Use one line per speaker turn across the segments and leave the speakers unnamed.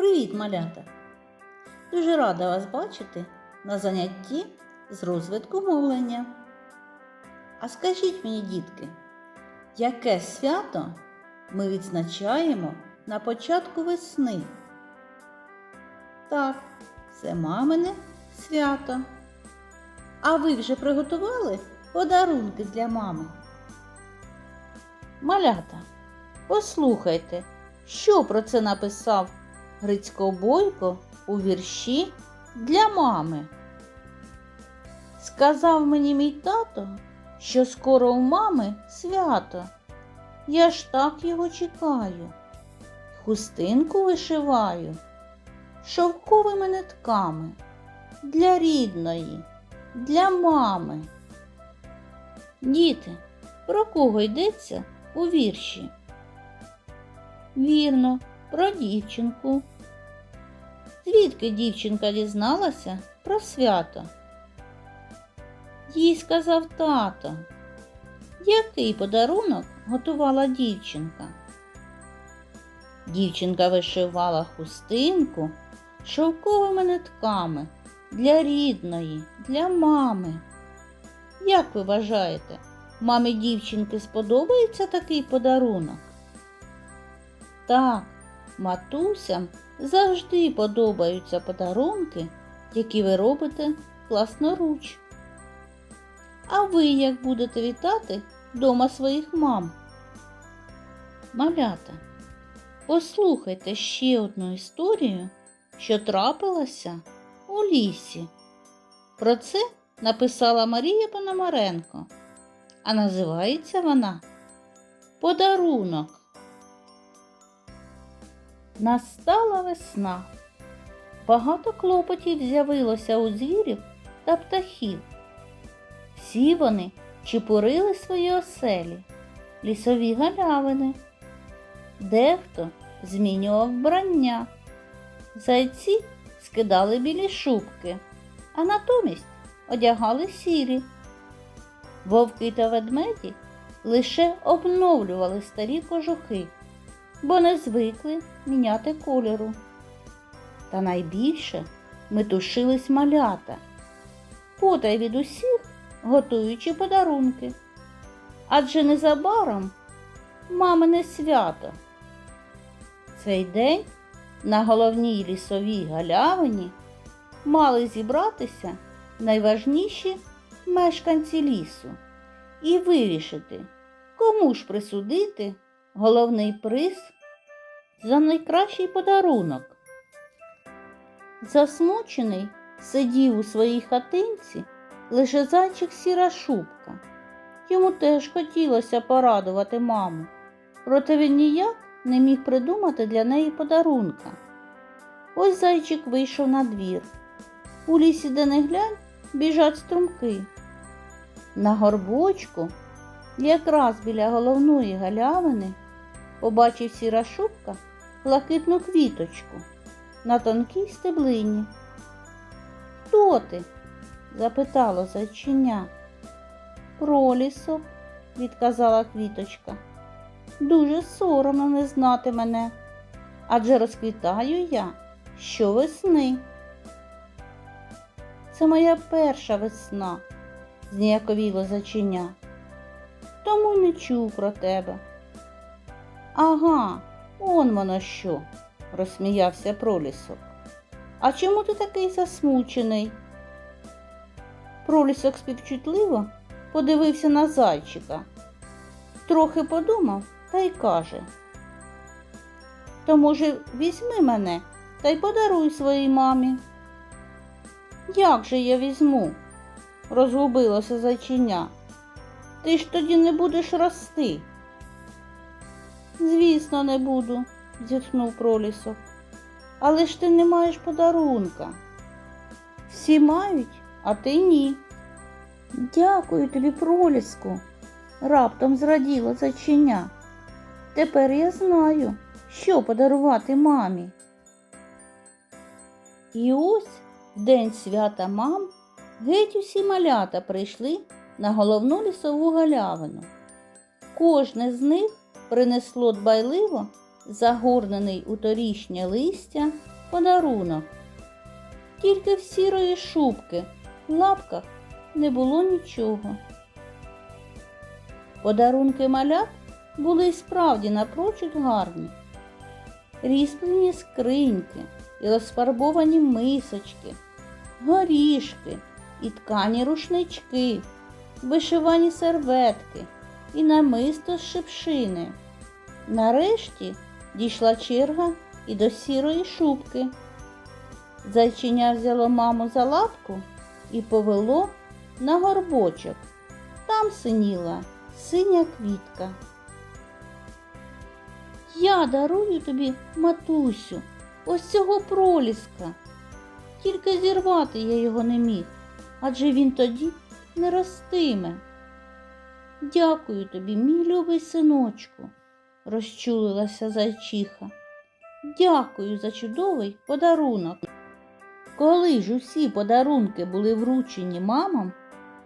Привіт, малята! Дуже рада вас бачити на занятті з розвитку мовлення. А скажіть мені, дітки, яке свято ми відзначаємо на початку весни? Так, це мамине свято. А ви вже приготували подарунки для мами? Малята, послухайте, що про це написав Грицько Бойко у вірші для мами. Сказав мені мій тато, що скоро у мами свято. Я ж так його чекаю. Хустинку вишиваю шовковими нитками для рідної, для мами. Діти, про кого йдеться у вірші? Вірно, про дівчинку. Звідки дівчинка дізналася про свято? Їй сказав тато. Який подарунок готувала дівчинка? Дівчинка вишивала хустинку шовковими нитками для рідної, для мами. Як ви вважаєте, мамі дівчинки сподобається такий подарунок? Так, матусям завжди подобаються подарунки, які ви робите власноруч. А ви як будете вітати вдома своїх мам? Малята, послухайте ще одну історію, що трапилася у лісі. Про це написала Марія Пономаренко, а називається вона Подарунок. Настала весна. Багато клопотів з'явилося у звірів та птахів. Всі вони чепурили свої оселі, лісові галявини. Дехто змінював вбрання. Зайці скидали білі шубки, а натомість одягали сірі. Вовки та ведмеді лише обновлювали старі кожухи бо не звикли міняти кольору. Та найбільше метушились малята, потай від усіх готуючи подарунки. Адже незабаром мамине свято. Цей день на головній лісовій галявині мали зібратися найважніші мешканці лісу і вирішити, кому ж присудити головний приз за найкращий подарунок. Засмучений сидів у своїй хатинці лише зайчик сіра шубка. Йому теж хотілося порадувати маму, проте він ніяк не міг придумати для неї подарунка. Ось зайчик вийшов на двір. У лісі, де не глянь, біжать струмки. На горбочку, якраз біля головної галявини, побачив сіра шубка блакитну квіточку на тонкій стеблині. Хто ти? запитало зайчиня. Пролісок, відказала квіточка. Дуже соромно не знати мене, адже розквітаю я щовесни. Це моя перша весна, зніяковіло зайчиня. Тому не чув про тебе. Ага, он воно що, розсміявся пролісок. А чому ти такий засмучений? Пролісок співчутливо подивився на зайчика, трохи подумав та й каже. То, може, візьми мене та й подаруй своїй мамі. Як же я візьму? розгубилося зайчиня. Ти ж тоді не будеш рости. Звісно, не буду, зітхнув пролісок. Але ж ти не маєш подарунка. Всі мають, а ти ні. Дякую тобі, проліску, раптом зраділо зайчиня. Тепер я знаю, що подарувати мамі. І ось день свята мам геть усі малята прийшли на головну лісову галявину. Кожне з них принесло дбайливо загорнений у торішнє листя подарунок. Тільки в сірої шубки в лапках не було нічого. Подарунки малят були й справді напрочуд гарні. Різьблені скриньки і розфарбовані мисочки, горішки і ткані рушнички, вишивані серветки і намисто з шипшини. Нарешті дійшла черга і до сірої шубки. Зайчиня взяло маму за лапку і повело на горбочок. Там синіла синя квітка. Я дарую тобі, матусю, ось цього проліска. Тільки зірвати я його не міг, адже він тоді не ростиме. Дякую тобі, мій любий синочку, розчулилася зайчиха. Дякую за чудовий подарунок. Коли ж усі подарунки були вручені мамам,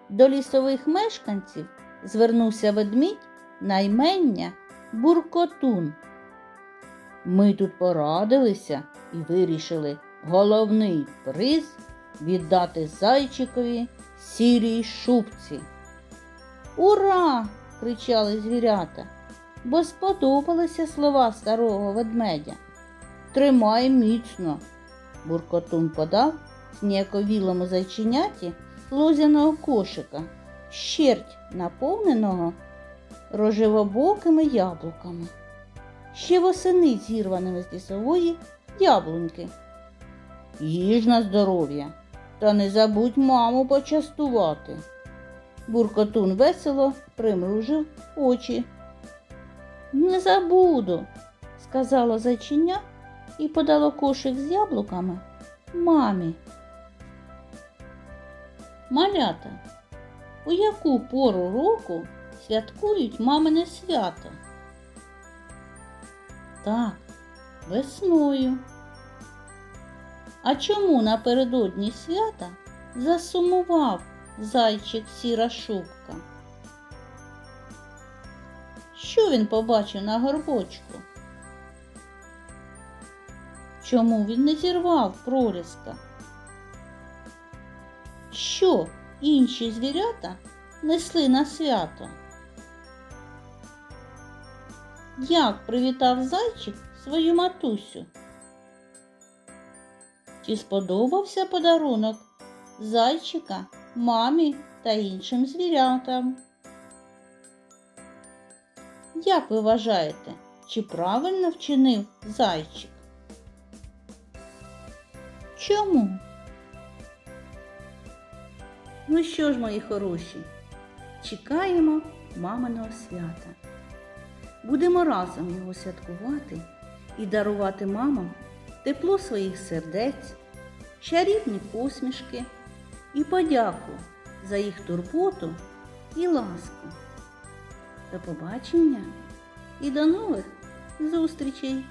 до лісових мешканців звернувся ведмідь на ймення Буркотун. Ми тут порадилися і вирішили головний приз віддати зайчикові сірій шубці. Ура! кричали звірята, бо сподобалися слова старого ведмедя. Тримай міцно. Буркотун подав сніяковілому зайченяті лузяного кошика, щерть наповненого рожевобокими яблуками, ще восени зірваними з лісової яблуньки. Їж на здоров'я, та не забудь маму почастувати. Буркотун весело примружив очі. Не забуду, сказала зайчиня і подало кошик з яблуками мамі. Малята, у яку пору року святкують мамине свято? Так, весною. А чому напередодні свята засумував зайчик сіра шубка? Що він побачив на горбочку? Чому він не зірвав проліска? Що інші звірята несли на свято? Як привітав зайчик свою матусю? Чи сподобався подарунок зайчика, мамі та іншим звірятам? Як ви вважаєте, чи правильно вчинив зайчик? Чому? Ну що ж, мої хороші, чекаємо маминого свята. Будемо разом його святкувати і дарувати мамам тепло своїх сердець, чарівні посмішки і подяку за їх турботу і ласку. До побачення і до нових зустрічей!